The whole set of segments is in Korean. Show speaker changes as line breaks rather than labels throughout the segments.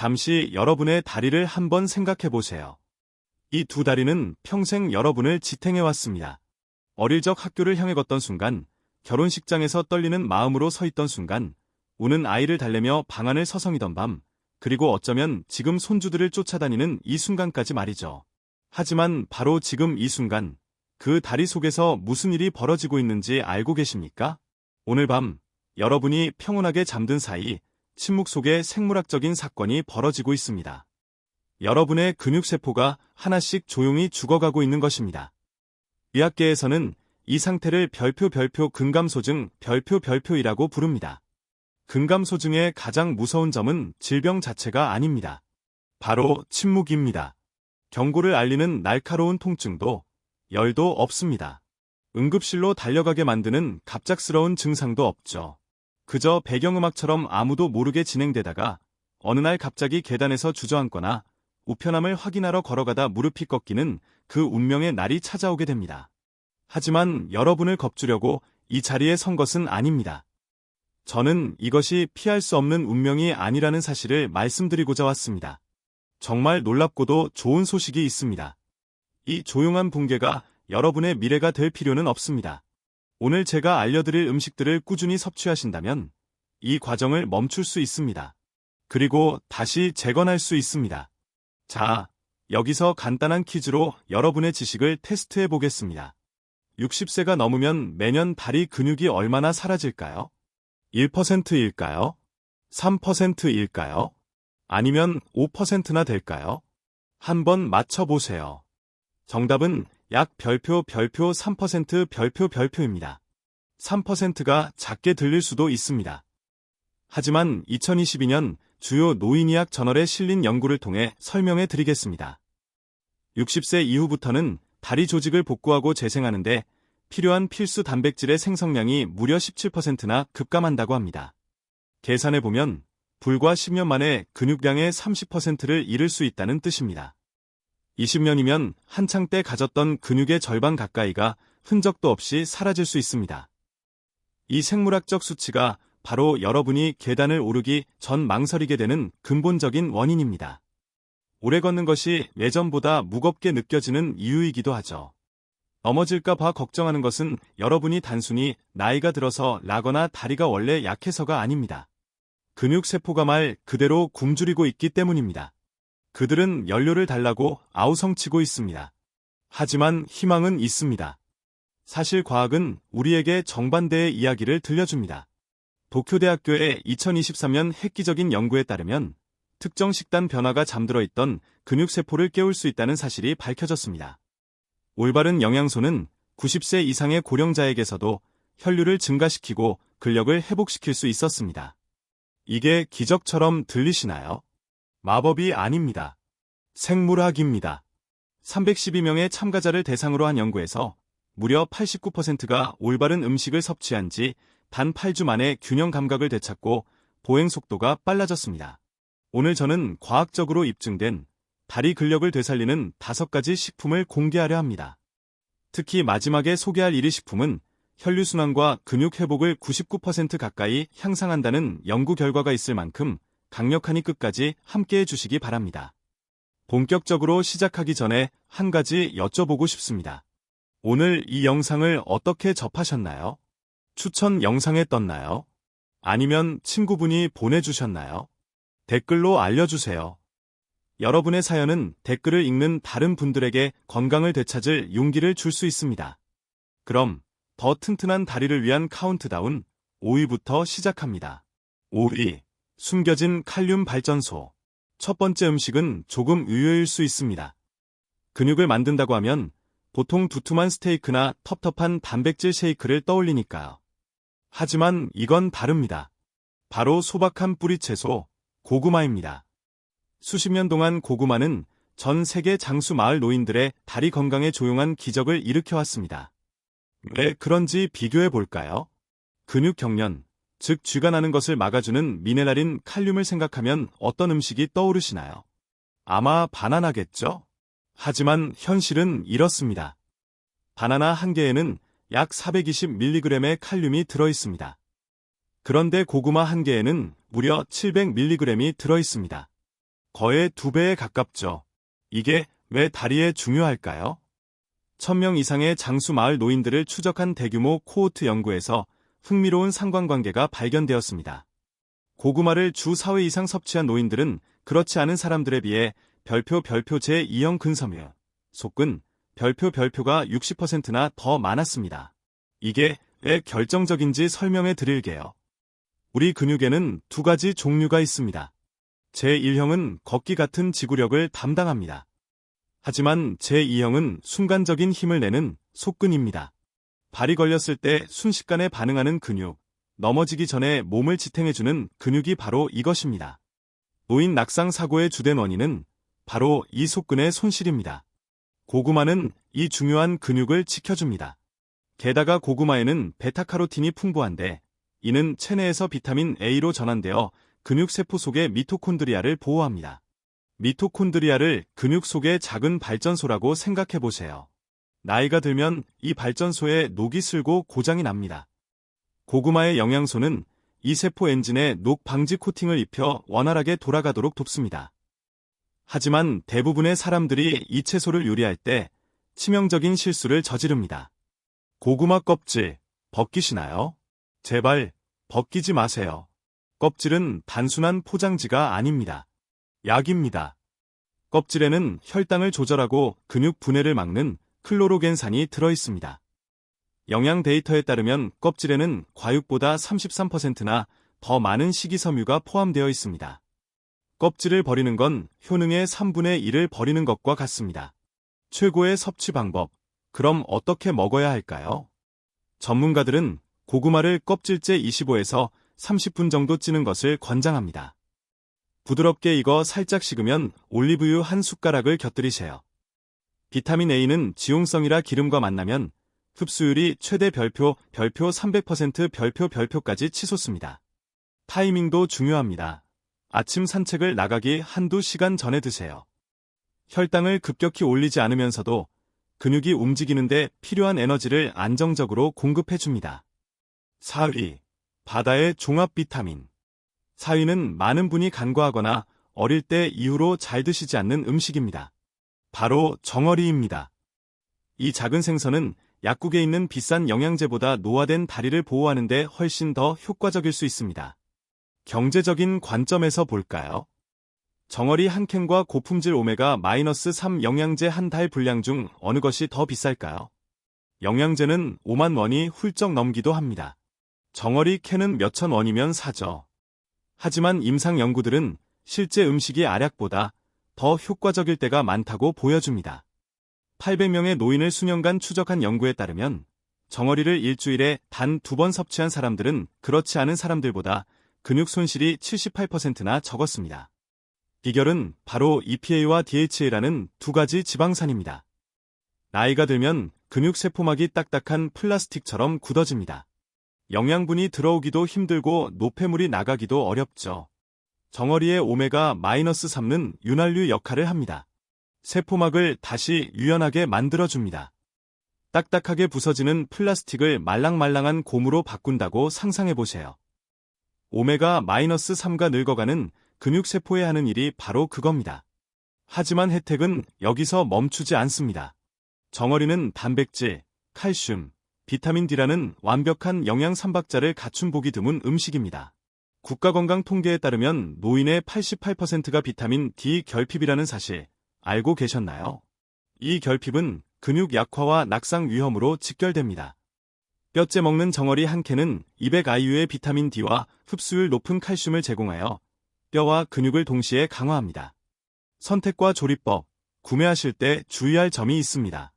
잠시 여러분의 다리를 한번 생각해 보세요. 이 두 다리는 평생 여러분을 지탱해 왔습니다. 어릴 적 학교를 향해 걷던 순간, 결혼식장에서 떨리는 마음으로 서 있던 순간, 우는 아이를 달래며 방 안을 서성이던 밤, 그리고 어쩌면 지금 손주들을 쫓아다니는 이 순간까지 말이죠. 하지만 바로 지금 이 순간, 그 다리 속에서 무슨 일이 벌어지고 있는지 알고 계십니까? 오늘 밤, 여러분이 평온하게 잠든 사이, 침묵 속에 생물학적인 사건이 벌어지고 있습니다. 여러분의 근육세포가 하나씩 조용히 죽어가고 있는 것입니다. 의학계에서는 이 상태를 별표 별표 근감소증 별표 별표이라고 부릅니다. 근감소증의 가장 무서운 점은 질병 자체가 아닙니다. 바로 침묵입니다. 경고를 알리는 날카로운 통증도 열도 없습니다. 응급실로 달려가게 만드는 갑작스러운 증상도 없죠. 그저 배경음악처럼 아무도 모르게 진행되다가 어느 날 갑자기 계단에서 주저앉거나 우편함을 확인하러 걸어가다 무릎이 꺾이는 그 운명의 날이 찾아오게 됩니다. 하지만 여러분을 겁주려고 이 자리에 선 것은 아닙니다. 저는 이것이 피할 수 없는 운명이 아니라는 사실을 말씀드리고자 왔습니다. 정말 놀랍고도 좋은 소식이 있습니다. 이 조용한 붕괴가 여러분의 미래가 될 필요는 없습니다. 오늘 제가 알려드릴 음식들을 꾸준히 섭취하신다면 이 과정을 멈출 수 있습니다. 그리고 다시 재건할 수 있습니다. 자, 여기서 간단한 퀴즈로 여러분의 지식을 테스트해 보겠습니다. 60세가 넘으면 매년 다리 근육이 얼마나 사라질까요? 1%일까요? 3%일까요? 아니면 5%나 될까요? 한번 맞춰보세요. 정답은 약 별표 별표 3% 별표 별표입니다. 3%가 작게 들릴 수도 있습니다. 하지만 2022년 주요 노인의학 저널에 실린 연구를 통해 설명해 드리겠습니다. 60세 이후부터는 다리 조직을 복구하고 재생하는데 필요한 필수 단백질의 생성량이 무려 17%나 급감한다고 합니다. 계산해 보면 불과 10년 만에 근육량의 30%를 잃을 수 있다는 뜻입니다. 20년이면 한창 때 가졌던 근육의 절반 가까이가 흔적도 없이 사라질 수 있습니다. 이 생물학적 수치가 바로 여러분이 계단을 오르기 전 망설이게 되는 근본적인 원인입니다. 오래 걷는 것이 예전보다 무겁게 느껴지는 이유이기도 하죠. 넘어질까봐 걱정하는 것은 여러분이 단순히 나이가 들어서 라거나 다리가 원래 약해서가 아닙니다. 근육세포가 말 그대로 굶주리고 있기 때문입니다. 그들은 연료를 달라고 아우성치고 있습니다. 하지만 희망은 있습니다. 사실 과학은 우리에게 정반대의 이야기를 들려줍니다. 도쿄대학교의 2023년 획기적인 연구에 따르면 특정 식단 변화가 잠들어 있던 근육세포를 깨울 수 있다는 사실이 밝혀졌습니다. 올바른 영양소는 90세 이상의 고령자에게서도 혈류를 증가시키고 근력을 회복시킬 수 있었습니다. 이게 기적처럼 들리시나요? 마법이 아닙니다. 생물학입니다. 312명의 참가자를 대상으로 한 연구에서 무려 89%가 올바른 음식을 섭취한 지 단 8주 만에 균형 감각을 되찾고 보행 속도가 빨라졌습니다. 오늘 저는 과학적으로 입증된 다리 근력을 되살리는 다섯 가지 식품을 공개하려 합니다. 특히 마지막에 소개할 1위 식품은 혈류순환과 근육 회복을 99% 가까이 향상한다는 연구 결과가 있을 만큼 강력하니 끝까지 함께 해 주시기 바랍니다. 본격적으로 시작하기 전에 한 가지 여쭤보고 싶습니다. 오늘 이 영상을 어떻게 접하셨나요? 추천 영상에 떴나요? 아니면 친구분이 보내주셨나요? 댓글로 알려주세요. 여러분의 사연은 댓글을 읽는 다른 분들에게 건강을 되찾을 용기를 줄 수 있습니다. 그럼 더 튼튼한 다리를 위한 카운트다운 5위부터 시작합니다. 5위 숨겨진 칼륨 발전소. 첫 번째 음식은 조금 의외일 수 있습니다. 근육을 만든다고 하면 보통 두툼한 스테이크나 텁텁한 단백질 쉐이크를 떠올리니까요. 하지만 이건 다릅니다. 바로 소박한 뿌리채소, 고구마입니다. 수십 년 동안 고구마는 전 세계 장수 마을 노인들의 다리 건강에 조용한 기적을 일으켜왔습니다. 왜 그런지 비교해 볼까요? 근육 경련, 즉 쥐가 나는 것을 막아주는 미네랄인 칼륨을 생각하면 어떤 음식이 떠오르시나요? 아마 바나나겠죠? 하지만 현실은 이렇습니다. 바나나 한 개에는 약 420mg의 칼륨이 들어있습니다. 그런데 고구마 한 개에는 무려 700mg이 들어있습니다. 거의 두 배에 가깝죠. 이게 왜 다리에 중요할까요? 1000명 이상의 장수 마을 노인들을 추적한 대규모 코호트 연구에서 흥미로운 상관관계가 발견되었습니다. 고구마를 주 4회 이상 섭취한 노인들은 그렇지 않은 사람들에 비해 별표 별표 제2형 근섬유, 속근, 별표 별표가 60%나 더 많았습니다. 이게 왜 결정적인지 설명해 드릴게요. 우리 근육에는 두 가지 종류가 있습니다. 제1형은 걷기 같은 지구력을 담당합니다. 하지만 제2형은 순간적인 힘을 내는 속근입니다. 발이 걸렸을 때 순식간에 반응하는 근육, 넘어지기 전에 몸을 지탱해주는 근육이 바로 이것입니다. 노인 낙상 사고의 주된 원인은 바로 이 속근의 손실입니다. 고구마는 이 중요한 근육을 지켜줍니다. 게다가 고구마에는 베타카로틴이 풍부한데 이는 체내에서 비타민 A로 전환되어 근육 세포 속의 미토콘드리아를 보호합니다. 미토콘드리아를 근육 속의 작은 발전소라고 생각해 보세요. 나이가 들면 이 발전소에 녹이 슬고 고장이 납니다. 고구마의 영양소는 이 세포 엔진에 녹 방지 코팅을 입혀 원활하게 돌아가도록 돕습니다. 하지만 대부분의 사람들이 이 채소를 요리할 때 치명적인 실수를 저지릅니다. 고구마 껍질 벗기시나요? 제발 벗기지 마세요. 껍질은 단순한 포장지가 아닙니다. 약입니다. 껍질에는 혈당을 조절하고 근육 분해를 막는 클로로겐산이 들어있습니다. 영양 데이터에 따르면 껍질에는 과육보다 33%나 더 많은 식이섬유가 포함되어 있습니다. 껍질을 버리는 건 효능의 3분의 1을 버리는 것과 같습니다. 최고의 섭취 방법. 그럼 어떻게 먹어야 할까요? 전문가들은 고구마를 껍질째 25에서 30분 정도 찌는 것을 권장합니다. 부드럽게 익어 살짝 식으면 올리브유 한 숟가락을 곁들이세요. 비타민 A는 지용성이라 기름과 만나면 흡수율이 최대 별표, 별표 300% 별표 별표까지 치솟습니다. 타이밍도 중요합니다. 아침 산책을 나가기 한두 시간 전에 드세요. 혈당을 급격히 올리지 않으면서도 근육이 움직이는데 필요한 에너지를 안정적으로 공급해줍니다. 4위. 바다의 종합 비타민. 사위는 많은 분이 간과하거나 어릴 때 이후로 잘 드시지 않는 음식입니다. 바로 정어리입니다. 이 작은 생선은 약국에 있는 비싼 영양제보다 노화된 다리를 보호하는 데 훨씬 더 효과적일 수 있습니다. 경제적인 관점에서 볼까요? 정어리 한 캔과 고품질 오메가-3 영양제 한 달 분량 중 어느 것이 더 비쌀까요? 영양제는 5만 원이 훌쩍 넘기도 합니다. 정어리 캔은 몇 천 원이면 사죠. 하지만 임상 연구들은 실제 음식이 알약보다 더 효과적일 때가 많다고 보여줍니다. 800명의 노인을 수년간 추적한 연구에 따르면 정어리를 일주일에 단 두 번 섭취한 사람들은 그렇지 않은 사람들보다 근육 손실이 78%나 적었습니다. 비결은 바로 EPA와 DHA라는 두 가지 지방산입니다. 나이가 들면 근육 세포막이 딱딱한 플라스틱처럼 굳어집니다. 영양분이 들어오기도 힘들고 노폐물이 나가기도 어렵죠. 정어리의 오메가-3는 윤활유 역할을 합니다. 세포막을 다시 유연하게 만들어줍니다. 딱딱하게 부서지는 플라스틱을 말랑말랑한 곰으로 바꾼다고 상상해보세요. 오메가-3가 늙어가는 근육세포에 하는 일이 바로 그겁니다. 하지만 혜택은 여기서 멈추지 않습니다. 정어리는 단백질, 칼슘, 비타민 D라는 완벽한 영양 삼박자를 갖춘 보기 드문 음식입니다. 국가건강 통계에 따르면 노인의 88%가 비타민 D 결핍이라는 사실 알고 계셨나요? 이 결핍은 근육 약화와 낙상 위험으로 직결됩니다. 뼈째 먹는 정어리 한 캔은 200IU의 비타민 D와 흡수율 높은 칼슘을 제공하여 뼈와 근육을 동시에 강화합니다. 선택과 조리법, 구매하실 때 주의할 점이 있습니다.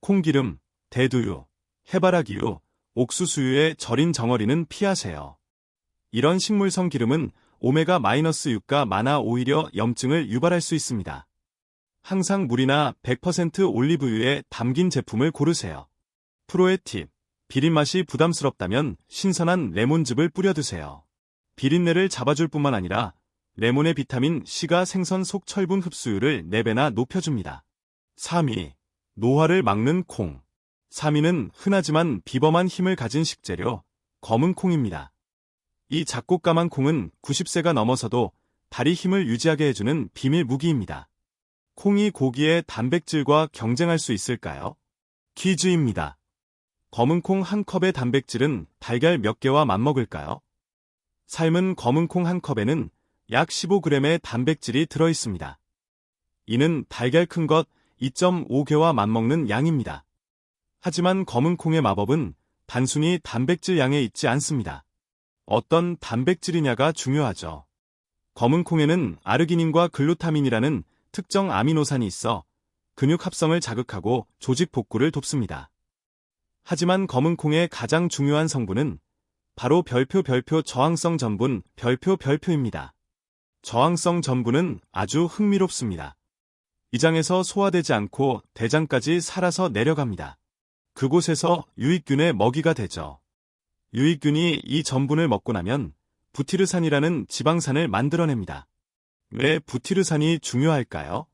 콩기름, 대두유, 해바라기유, 옥수수유에 절인 정어리는 피하세요. 이런 식물성 기름은 오메가-6가 많아 오히려 염증을 유발할 수 있습니다. 항상 물이나 100% 올리브유에 담긴 제품을 고르세요. 프로의 팁. 비린맛이 부담스럽다면 신선한 레몬즙을 뿌려 드세요. 비린내를 잡아줄 뿐만 아니라 레몬의 비타민 C가 생선 속 철분 흡수율을 4배나 높여줍니다. 3위. 노화를 막는 콩. 3위는 흔하지만 비범한 힘을 가진 식재료, 검은 콩입니다. 이 작고 까만 콩은 90세가 넘어서도 다리 힘을 유지하게 해주는 비밀 무기입니다. 콩이 고기의 단백질과 경쟁할 수 있을까요? 퀴즈입니다. 검은 콩 한 컵의 단백질은 달걀 몇 개와 맞먹을까요? 삶은 검은 콩 한 컵에는 약 15g의 단백질이 들어 있습니다. 이는 달걀 큰 것 2.5개와 맞먹는 양입니다. 하지만 검은 콩의 마법은 단순히 단백질 양에 있지 않습니다. 어떤 단백질이냐가 중요하죠. 검은 콩에는 아르기닌과 글루타민이라는 특정 아미노산이 있어 근육 합성을 자극하고 조직 복구를 돕습니다. 하지만 검은 콩의 가장 중요한 성분은 바로 별표 별표 저항성 전분 별표 별표입니다. 저항성 전분은 아주 흥미롭습니다. 이장에서 소화되지 않고 대장까지 살아서 내려갑니다. 그곳에서 유익균의 먹이가 되죠. 유익균이 이 전분을 먹고 나면 부티르산이라는 지방산을 만들어냅니다. 왜 부티르산이 중요할까요?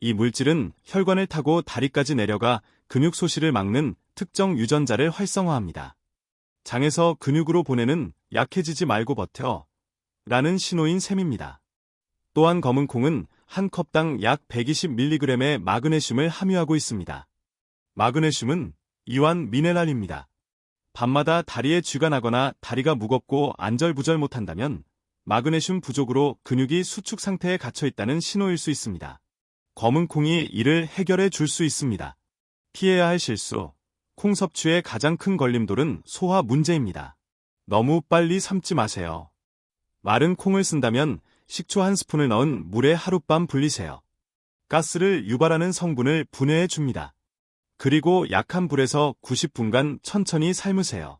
이 물질은 혈관을 타고 다리까지 내려가 근육 소실을 막는 특정 유전자를 활성화합니다. 장에서 근육으로 보내는 약해지지 말고 버텨 라는 신호인 셈입니다. 또한 검은 콩은 한 컵당 약 120mg의 마그네슘을 함유하고 있습니다. 마그네슘은 이완 미네랄입니다. 밤마다 다리에 쥐가 나거나 다리가 무겁고 안절부절 못한다면 마그네슘 부족으로 근육이 수축 상태에 갇혀 있다는 신호일 수 있습니다. 검은 콩이 이를 해결해 줄 수 있습니다. 피해야 할 실수. 콩 섭취의 가장 큰 걸림돌은 소화 문제입니다. 너무 빨리 삶지 마세요. 마른 콩을 쓴다면 식초 한 스푼을 넣은 물에 하룻밤 불리세요. 가스를 유발하는 성분을 분해해 줍니다. 그리고 약한 불에서 90분간 천천히 삶으세요.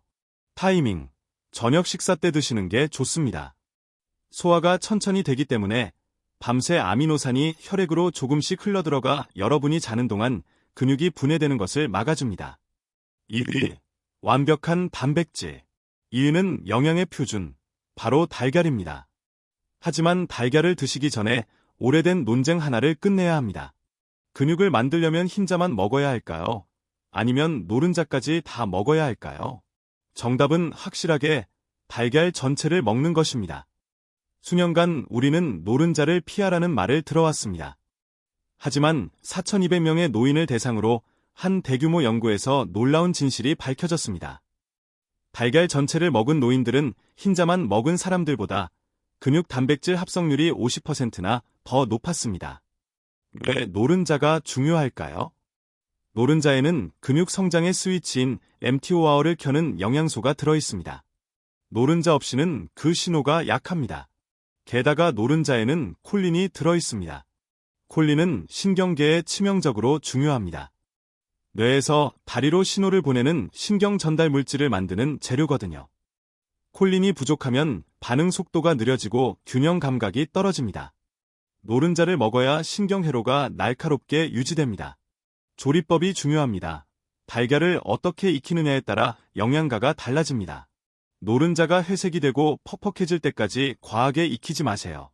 타이밍. 저녁 식사 때 드시는 게 좋습니다. 소화가 천천히 되기 때문에 밤새 아미노산이 혈액으로 조금씩 흘러들어가 여러분이 자는 동안 근육이 분해되는 것을 막아줍니다. 1위. 완벽한 단백질. 2위는 영양의 표준. 바로 달걀입니다. 하지만 달걀을 드시기 전에 오래된 논쟁 하나를 끝내야 합니다. 근육을 만들려면 흰자만 먹어야 할까요? 아니면 노른자까지 다 먹어야 할까요? 정답은 확실하게 달걀 전체를 먹는 것입니다. 수년간 우리는 노른자를 피하라는 말을 들어왔습니다. 하지만 4,200명의 노인을 대상으로 한 대규모 연구에서 놀라운 진실이 밝혀졌습니다. 달걀 전체를 먹은 노인들은 흰자만 먹은 사람들보다 근육 단백질 합성률이 50%나 더 높았습니다. 왜 노른자가 중요할까요? 노른자에는 근육 성장의 스위치인 MTOR을 켜는 영양소가 들어있습니다. 노른자 없이는 그 신호가 약합니다. 게다가 노른자에는 콜린이 들어있습니다. 콜린은 신경계에 치명적으로 중요합니다. 뇌에서 다리로 신호를 보내는 신경 전달 물질을 만드는 재료거든요. 콜린이 부족하면 반응 속도가 느려지고 균형 감각이 떨어집니다. 노른자를 먹어야 신경회로가 날카롭게 유지됩니다. 조리법이 중요합니다. 달걀을 어떻게 익히느냐에 따라 영양가가 달라집니다. 노른자가 회색이 되고 퍽퍽해질 때까지 과하게 익히지 마세요.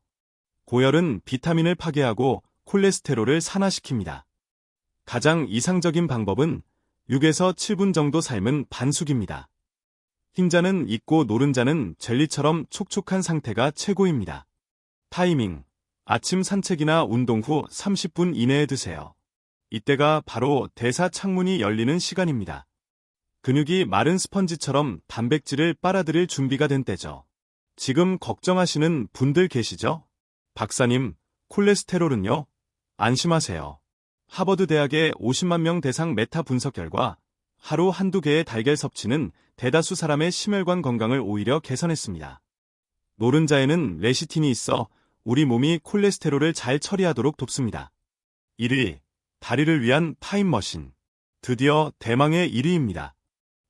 고열은 비타민을 파괴하고 콜레스테롤을 산화시킵니다. 가장 이상적인 방법은 6에서 7분 정도 삶은 반숙입니다. 흰자는 익고 노른자는 젤리처럼 촉촉한 상태가 최고입니다. 타이밍 아침 산책이나 운동 후 30분 이내에 드세요. 이때가 바로 대사 창문이 열리는 시간입니다. 근육이 마른 스펀지처럼 단백질을 빨아들일 준비가 된 때죠. 지금 걱정하시는 분들 계시죠? 박사님, 콜레스테롤은요? 안심하세요. 하버드 대학의 50만 명 대상 메타 분석 결과 하루 한두 개의 달걀 섭취는 대다수 사람의 심혈관 건강을 오히려 개선했습니다. 노른자에는 레시틴이 있어 우리 몸이 콜레스테롤을 잘 처리하도록 돕습니다. 1위, 다리를 위한 타임머신. 드디어 대망의 1위입니다.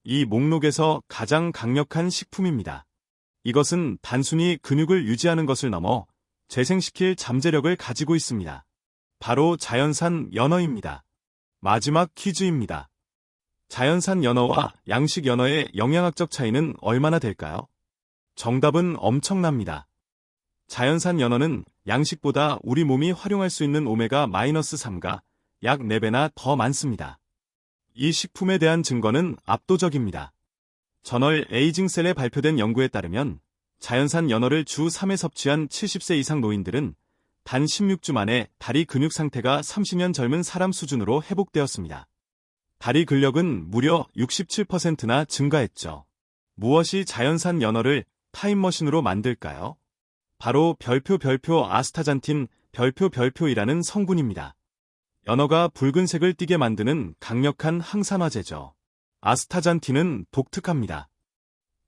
이 목록에서 가장 강력한 식품입니다. 이것은 단순히 근육을 유지하는 것을 넘어 재생시킬 잠재력을 가지고 있습니다. 바로 자연산 연어입니다. 마지막 퀴즈입니다. 자연산 연어와 양식 연어의 영양학적 차이는 얼마나 될까요? 정답은 엄청납니다. 자연산 연어는 양식보다 우리 몸이 활용할 수 있는 오메가-3가 약 4배나 더 많습니다. 이 식품에 대한 증거는 압도적입니다. 저널 에이징셀에 발표된 연구에 따르면 자연산 연어를 주 3회 섭취한 70세 이상 노인들은 단 16주 만에 다리 근육 상태가 30년 젊은 사람 수준으로 회복되었습니다. 다리 근력은 무려 67%나 증가했죠. 무엇이 자연산 연어를 타임머신으로 만들까요? 바로 별표 별표 아스타잔틴 별표 별표이라는 성분입니다. 연어가 붉은색을 띠게 만드는 강력한 항산화제죠. 아스타잔틴은 독특합니다.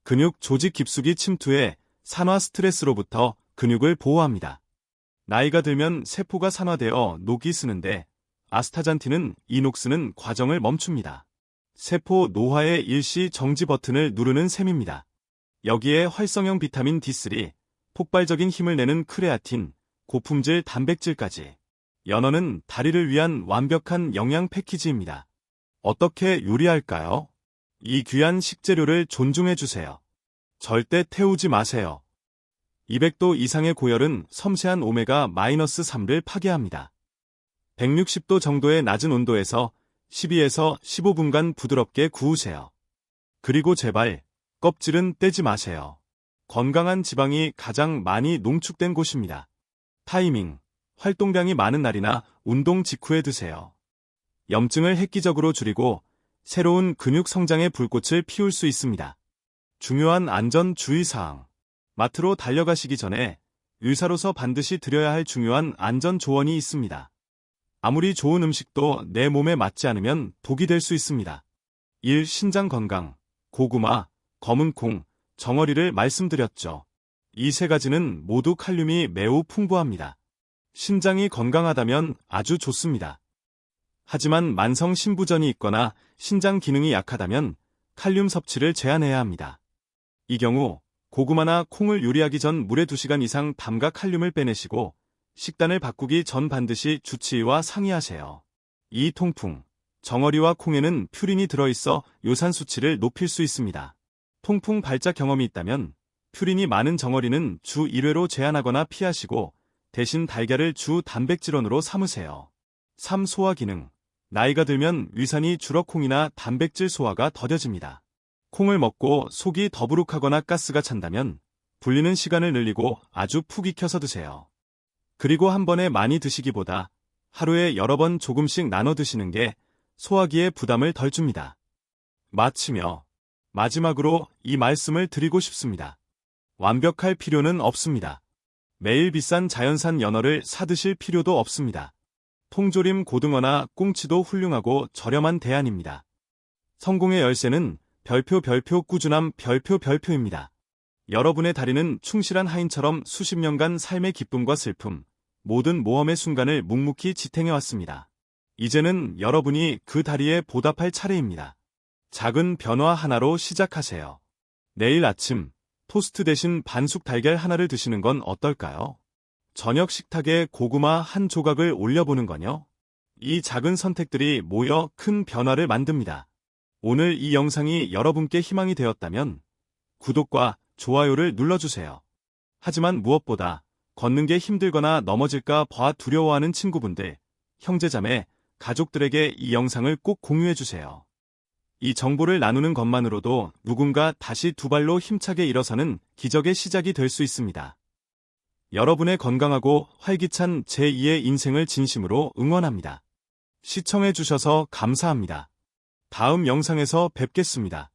근육 조직 깊숙이 침투해 산화 스트레스로부터 근육을 보호합니다. 나이가 들면 세포가 산화되어 녹이 쓰는데 아스타잔틴은 이 녹쓰는 과정을 멈춥니다. 세포 노화의 일시 정지 버튼을 누르는 셈입니다. 여기에 활성형 비타민 D3, 폭발적인 힘을 내는 크레아틴, 고품질 단백질까지. 연어는 다리를 위한 완벽한 영양 패키지입니다. 어떻게 요리할까요? 이 귀한 식재료를 존중해주세요. 절대 태우지 마세요. 200도 이상의 고열은 섬세한 오메가-3를 파괴합니다. 160도 정도의 낮은 온도에서 12에서 15분간 부드럽게 구우세요. 그리고 제발 껍질은 떼지 마세요. 건강한 지방이 가장 많이 농축된 곳입니다. 타이밍, 활동량이 많은 날이나 운동 직후에 드세요. 염증을 획기적으로 줄이고 새로운 근육 성장의 불꽃을 피울 수 있습니다. 중요한 안전 주의사항. 마트로 달려가시기 전에 의사로서 반드시 드려야 할 중요한 안전 조언이 있습니다. 아무리 좋은 음식도 내 몸에 맞지 않으면 독이 될 수 있습니다. 1. 신장 건강, 고구마, 검은 콩, 정어리를 말씀드렸죠. 이 세 가지는 모두 칼륨이 매우 풍부합니다. 신장이 건강하다면 아주 좋습니다. 하지만 만성 신부전이 있거나 신장 기능이 약하다면 칼륨 섭취를 제한해야 합니다. 이 경우 고구마나 콩을 요리하기 전 물에 2시간 이상 담가 칼륨을 빼내시고 식단을 바꾸기 전 반드시 주치의와 상의하세요. 이 통풍, 정어리와 콩에는 퓨린이 들어있어 요산 수치를 높일 수 있습니다. 통풍 발작 경험이 있다면 퓨린이 많은 정어리는 주 1회로 제한하거나 피하시고 대신 달걀을 주 단백질원으로 삼으세요. 3. 소화 기능 나이가 들면 위산이 줄어 콩이나 단백질 소화가 더뎌집니다. 콩을 먹고 속이 더부룩하거나 가스가 찬다면 불리는 시간을 늘리고 아주 푹 익혀서 드세요. 그리고 한 번에 많이 드시기보다 하루에 여러 번 조금씩 나눠 드시는 게 소화기에 부담을 덜 줍니다. 마치며 마지막으로 이 말씀을 드리고 싶습니다. 완벽할 필요는 없습니다. 매일 비싼 자연산 연어를 사드실 필요도 없습니다. 통조림 고등어나 꽁치도 훌륭하고 저렴한 대안입니다. 성공의 열쇠는 별표 별표 꾸준함 별표 별표입니다. 여러분의 다리는 충실한 하인처럼 수십 년간 삶의 기쁨과 슬픔, 모든 모험의 순간을 묵묵히 지탱해왔습니다. 이제는 여러분이 그 다리에 보답할 차례입니다. 작은 변화 하나로 시작하세요. 내일 아침 토스트 대신 반숙 달걀 하나를 드시는 건 어떨까요? 저녁 식탁에 고구마 한 조각을 올려보는 건요? 이 작은 선택들이 모여 큰 변화를 만듭니다. 오늘 이 영상이 여러분께 희망이 되었다면 구독과 좋아요를 눌러주세요. 하지만 무엇보다 걷는 게 힘들거나 넘어질까 봐 두려워하는 친구분들, 형제자매, 가족들에게 이 영상을 꼭 공유해주세요. 이 정보를 나누는 것만으로도 누군가 다시 두 발로 힘차게 일어서는 기적의 시작이 될 수 있습니다. 여러분의 건강하고 활기찬 제2의 인생을 진심으로 응원합니다. 시청해주셔서 감사합니다. 다음 영상에서 뵙겠습니다.